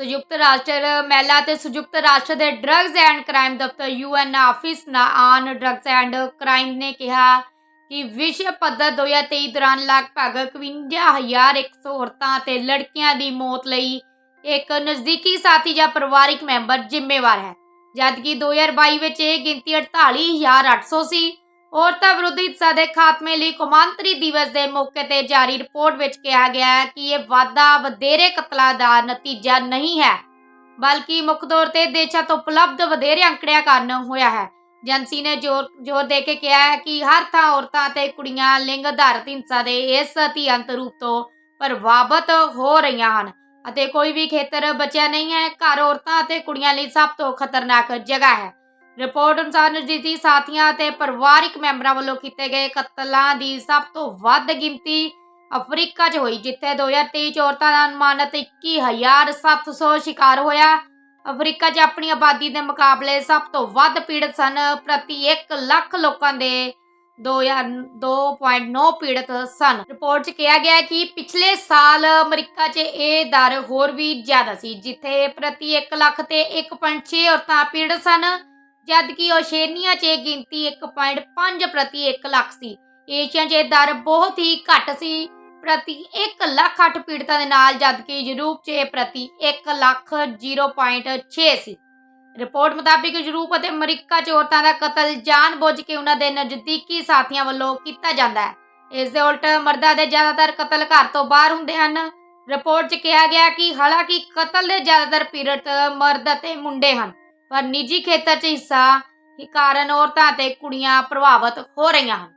ਸੰਯੁਕਤ ਰਾਸ਼ਟਰ ਮਹਿਲਾ ਤੇ ਸੰਯੁਕਤ ਰਾਸ਼ਟਰ ਦੇ ਡਰੱਗਸ ਐਂਡ ਕ੍ਰਾਈਮ ਦਫ਼ਤਰ ਯੂਐਨ ਆਫਿਸ ਨਾ ਆਨ ਡਰੱਗਸ ਐਂਡ ਕ੍ਰਾਈਮ ਨੇ ਕਿਹਾ ਕਿ ਵਿਸ਼ਵ ਪੱਧਰ 2023 ਦੌਰਾਨ ਲਗਭਗ 51100 ਔਰਤਾਂ ਤੇ ਲੜਕੀਆਂ ਦੀ ਮੌਤ ਲਈ ਇੱਕ ਨਜ਼ਦੀਕੀ ਸਾਥੀ ਜਾਂ ਪਰਿਵਾਰਿਕ ਮੈਂਬਰ ਜ਼ਿੰਮੇਵਾਰ ਹੈ। ਜਦਕਿ 2022 ਵਿੱਚ ਇਹ ਗਿਣਤੀ 48800 ਸੀ ਔਰਤਾਂ ਵਿਰੁੱਧ ਹਿੰਸਾ ਦੇ ਖਾਤਮੇ ਲਈ ਕੌਮਾਂਤਰੀ ਦਿਵਸ ਦੇ ਮੌਕੇ ਤੇ ਜਾਰੀ ਰਿਪੋਰਟ ਵਿੱਚ ਕਿਹਾ ਗਿਆ ਹੈ ਕਿ ਇਹ ਵਾਧਾ ਵਧੇਰੇ ਕਤਲਾਂ ਦਾ ਨਤੀਜਾ ਨਹੀਂ ਹੈ, ਬਲਕਿ ਮੁੱਖ ਤੌਰ ਤੇ ਦੇਸ਼ਾਂ ਤੋਂ ਉਪਲਬਧ ਵਧੇਰੇ ਅੰਕੜਿਆਂ ਕਾਰਨ ਹੋਇਆ ਹੈ। ਏਜੰਸੀ ਨੇ ਜ਼ੋਰ ਜ਼ੋਰ ਦੇ ਕੇ ਕਿਹਾ ਹੈ ਕਿ ਹਰ ਥਾਂ ਔਰਤਾਂ ਤੇ ਕੁੜੀਆਂ ਲਿੰਗ ਆਧਾਰਿਤ ਹਿੰਸਾ ਦੇ ਇਸ ਅਤਿਅੰਤ ਰੂਪ ਤੋਂ ਪ੍ਰਭਾਵਿਤ ਹੋ ਰਹੀਆਂ ਹਨ ਅਤੇ ਕੋਈ ਵੀ ਖੇਤਰ ਬਚਿਆ ਨਹੀਂ ਹੈ। ਘਰ ਔਰਤਾਂ ਅਤੇ ਕੁੜੀਆਂ ਲਈ ਸਭ ਤੋਂ ਖਤਰਨਾਕ ਜਗ੍ਹਾ ਹੈ। ਰਿਪੋਰਟ ਅਨੁਸਾਰ ਨਜ਼ਦੀਕੀ ਸਾਥੀਆਂ ਅਤੇ ਪਰਿਵਾਰਿਕ ਮੈਂਬਰਾਂ ਵੱਲੋਂ ਕੀਤੇ ਗਏ ਕਤਲਾਂ ਦੀ ਸਭ ਤੋਂ ਵੱਧ ਗਿਣਤੀ ਅਫਰੀਕਾ 'ਚ ਹੋਈ, ਜਿੱਥੇ 2023 'ਚ ਔਰਤਾਂ ਦਾ ਅਨੁਮਾਨਿਤ 21700 ਸ਼ਿਕਾਰ ਹੋਇਆ। ਅਫਰੀਕਾ 'ਚ ਆਪਣੀ ਆਬਾਦੀ ਦੇ ਮੁਕਾਬਲੇ ਸਭ ਤੋਂ ਵੱਧ ਪੀੜਤ ਸਨ। ਪ੍ਰਤੀ 1 ਲੱਖ ਲੋਕਾਂ ਦੇ 2002.9 ਪੀੜਤ ਸਨ। ਰਿਪੋਰਟ 'ਚ ਕਿਹਾ ਗਿਆ ਕਿ ਪਿਛਲੇ ਸਾਲ ਅਮਰੀਕਾ 'ਚ ਇਹ ਦਰ ਹੋਰ ਵੀ ਜ਼ਿਆਦਾ ਸੀ, ਜਿੱਥੇ ਪ੍ਰਤੀ 1 ਲੱਖ ਤੇ 1.6 ਔਰਤਾਂ ਪੀੜਤ ਸਨ। ਜਦਕਿ ਓਸ਼ੇਨੀਆ 'ਚ ਇਹ ਗਿਣਤੀ 1.5 ਪ੍ਰਤੀ 1 ਲੱਖ ਸੀ। ਏਸ਼ੀਆ 'ਚ ਇਹ ਦਰ ਬਹੁਤ ਹੀ ਘੱਟ ਸੀ, ਪ੍ਰਤੀ 1 ਲੱਖ 8 ਪੀੜਤਾਂ ਦੇ ਨਾਲ, ਜਦਕਿ ਯੂਰਪ 'ਚ ਇਹ ਪ੍ਰਤੀ 1 ਲੱਖ 0.6 ਸੀ। ਰਿਪੋਰਟ ਮੁਤਾਬਿਕ ਯੂਰਪ ਅਤੇ ਅਮਰੀਕਾ 'ਚ ਔਰਤਾਂ ਦਾ ਕਤਲ ਜਾਣਬੁੱਝ ਕੇ ਉਹਨਾਂ ਦੇ ਨਜ਼ਦੀਕੀ ਸਾਥੀਆਂ ਵੱਲੋਂ ਕੀਤਾ ਜਾਂਦਾ ਹੈ। ਇਸ ਦੇ ਉਲਟ ਮਰਦਾਂ ਦੇ ਜ਼ਿਆਦਾਤਰ ਕਤਲ ਘਰ ਤੋਂ ਬਾਹਰ ਹੁੰਦੇ ਹਨ। ਰਿਪੋਰਟ 'ਚ ਕਿਹਾ ਗਿਆ ਕਿ ਹਾਲਾਂਕਿ ਕਤਲ ਦੇ ਜ਼ਿਆਦਾਤਰ ਪੀੜਤ ਮਰਦ ਅਤੇ ਮੁੰਡੇ ਹਨ। ਪਰ ਨਿੱਜੀ ਖੇਤਰ 'ਚ ਹਿੱਸਾ ਕਾਰਨ ਔਰਤਾਂ ਤੇ ਕੁੜੀਆਂ ਪ੍ਰਭਾਵਿਤ ਹੋ ਰਹੀਆਂ ਹਨ।